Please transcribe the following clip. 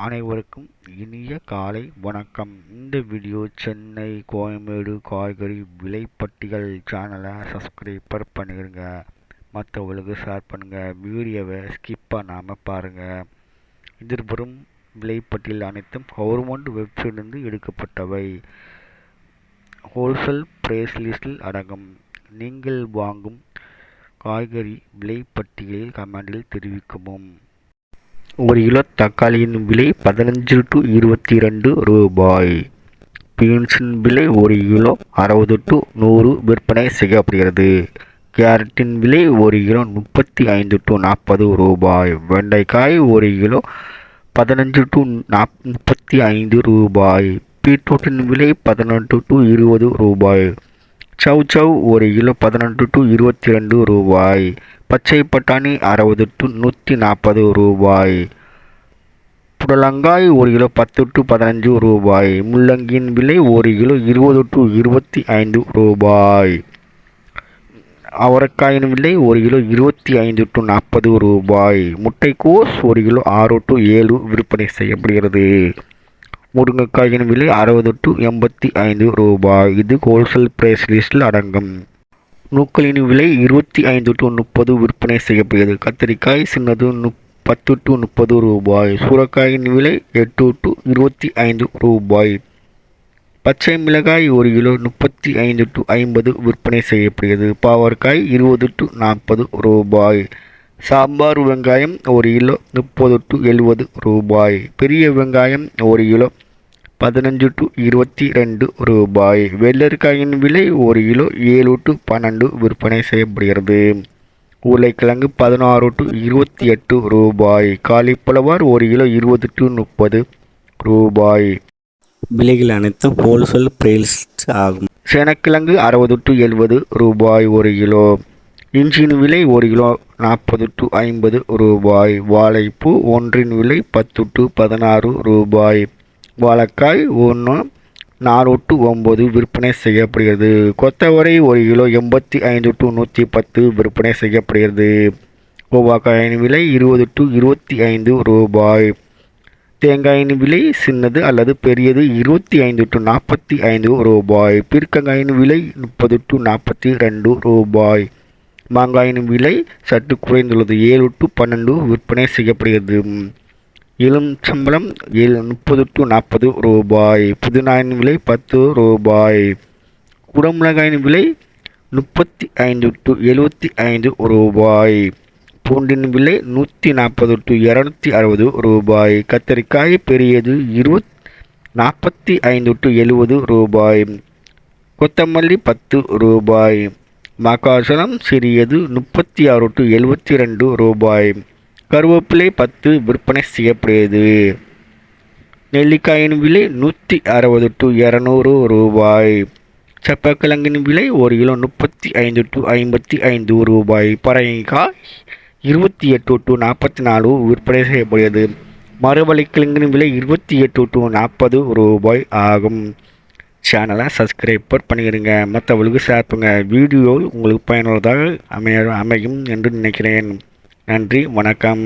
அனைவருக்கும் இனிய காலை வணக்கம். இந்த வீடியோ சென்னை கோயம்பேடு காய்கறி விலைப்பட்டியல் சேனலை சப்ஸ்கிரைபர் பண்ணிடுங்க மற்றவங்களுக்கு ஷேர் பண்ணுங்கள் வீடியோவை ஸ்கிப் பண்ணாமல் பாருங்கள் இதில் வரும் விலைப்பட்டியல் அனைத்தும் கவர்மெண்ட் வெப்சைட்லேருந்து எடுக்கப்பட்டவை. ஹோல்சேல் ப்ரைஸ் லிஸ்டில் அடங்கும். நீங்கள் வாங்கும் காய்கறி விலைப்பட்டியலில் கமெண்டில் தெரிவிக்கவும். ஒரு கிலோ தக்காளியின் விலை பதினஞ்சு டு இருபத்தி ரெண்டு ரூபாய். பீன்ஸின் விலை ஒரு கிலோ அறுபது டு நூறு விற்பனை செய்யப்படுகிறது. கேரட்டின் விலை ஒரு கிலோ முப்பத்தி ஐந்து டு நாற்பது ரூபாய். வெண்டைக்காய் ஒரு கிலோ பதினஞ்சு டு நாப் முப்பத்தி ஐந்து ரூபாய். பீட்ரூட்டின் விலை பதினெட்டு டு இருபது ரூபாய். சவ் சவ் ஒரு கிலோ பதினெட்டு டு இருபத்தி ரெண்டு ரூபாய். பச்சை பட்டாணி அறுபது டு நூற்றி நாற்பது ரூபாய். புடலங்காய் ஒரு கிலோ பத்து டு பதினஞ்சு ரூபாய். முள்ளங்கியின் விலை ஒரு கிலோ இருபது டு இருபத்தி ஐந்து ரூபாய். அவரைக்காயின் விலை ஒரு கிலோ இருபத்தி ஐந்து டு நாற்பது ரூபாய். முட்டைக்கோஸ் ஒரு கிலோ ஆறு டு ஏழு விற்பனை செய்யப்படுகிறது. முருங்கைக்காயின் விலை அறுபது டு எண்பத்தி ஐந்து ரூபாய். இது ஹோல்சேல் பிரைஸ் லிஸ்டில் அடங்கும். நூக்களின் விலை இருபத்தி ஐந்து டு முப்பது விற்பனை செய்யப்படுகிறது. கத்திரிக்காய் சின்னது முப் பத்து டு முப்பது ரூபாய். சூரக்காயின் விலை எட்டு டு இருபத்தி ஐந்து ரூபாய். பச்சை மிளகாய் ஒரு கிலோ முப்பத்தி ஐந்து டு ஐம்பது விற்பனை செய்யப்படுகிறது. பாவற்காய் இருபது டு நாற்பது ரூபாய். சாம்பார் வெங்காயம் ஒரு கிலோ முப்பது டு எழுபது ரூபாய். பெரிய வெங்காயம் ஒரு கிலோ பதினஞ்சு டு இருபத்தி ரெண்டு ரூபாய். வெள்ளரிக்காயின் விலை ஒரு கிலோ ஏழு டு பன்னெண்டு விற்பனை செய்யப்படுகிறது. உருளைக்கிழங்கு பதினாறு டு இருபத்தி எட்டு ரூபாய். காலிஃப்ளவர் ஒரு கிலோ இருபது டு முப்பது ரூபாய். விலைகள் அனைத்தும் ஹோல்சேல் பிரைஸ் ஆகும். சேனக்கிழங்கு அறுபது டு எழுபது ரூபாய் ஒரு கிலோ. இஞ்சின் விலை ஒரு கிலோ நாற்பது டு ஐம்பது ரூபாய். வாழைப்பூ ஒன்றின் விலை பத்து டு பதினாறு ரூபாய். வாழைக்காய் ஒன்று நாலு டு ஒம்பது விற்பனை செய்யப்படுகிறது. கொத்தவரை ஒரு கிலோ எண்பத்தி ஐந்து டு நூற்றி பத்து விற்பனை செய்யப்படுகிறது. கோவாக்காயின் விலை இருபது டு இருபத்தி ஐந்து ரூபாய். தேங்காயின் விலை சின்னது அல்லது பெரியது இருபத்தி ஐந்து டு நாற்பத்தி ஐந்து ரூபாய். பீர்க்கங்காயின் விலை முப்பது டு நாற்பத்தி ரெண்டு ரூபாய். மாங்காயின் விலை சற்று குறைந்துள்ளது. ஏழு டு பன்னெண்டு விற்பனை செய்யப்படுகிறது. இளம் சம்பளம் ஏழு முப்பது டு நாற்பது ரூபாய். புதினாயின் விலை பத்து ரூபாய். குடமிளகாயின் விலை முப்பத்தி ஐந்து டு எழுபத்தி ஐந்து ரூபாய். பூண்டின் விலை நூற்றி நாற்பது டு இரநூத்தி அறுபது ரூபாய். கத்தரிக்காய் பெரியது இருபத் நாற்பத்தி ஐந்து டு எழுபது ரூபாய். கொத்தமல்லி பத்து ரூபாய். மக்காசலம் சிறியது முப்பத்தி ஆறு டு எழுபத்தி ரெண்டு ரூபாய். கருவேப்பிலை பத்து விற்பனை செய்யப்படுகிறது. நெல்லிக்காயின் விலை நூற்றி அறுபது டு இரநூறு ரூபாய். செப்பக்கிழங்கின் விலை ஒரு கிலோ முப்பத்தி ஐந்து டு ஐம்பத்தி ஐந்து ரூபாய். பரங்கிக்காய் இருபத்தி எட்டு டு நாற்பத்தி நாலு விற்பனை செய்யப்படுகிறது. மறுவழிக்கிழங்கின் விலை இருபத்தி எட்டு டு நாற்பது ரூபாய் ஆகும். சேனலை சப்ஸ்கிரைபர் பண்ணிடுங்க. மற்ற ஷேர் பண்ணுங்கள் வீடியோ உங்களுக்கு பயனுள்ளதாக அமைய அமையும் என்று நினைக்கிறேன். நன்றி வணக்கம்.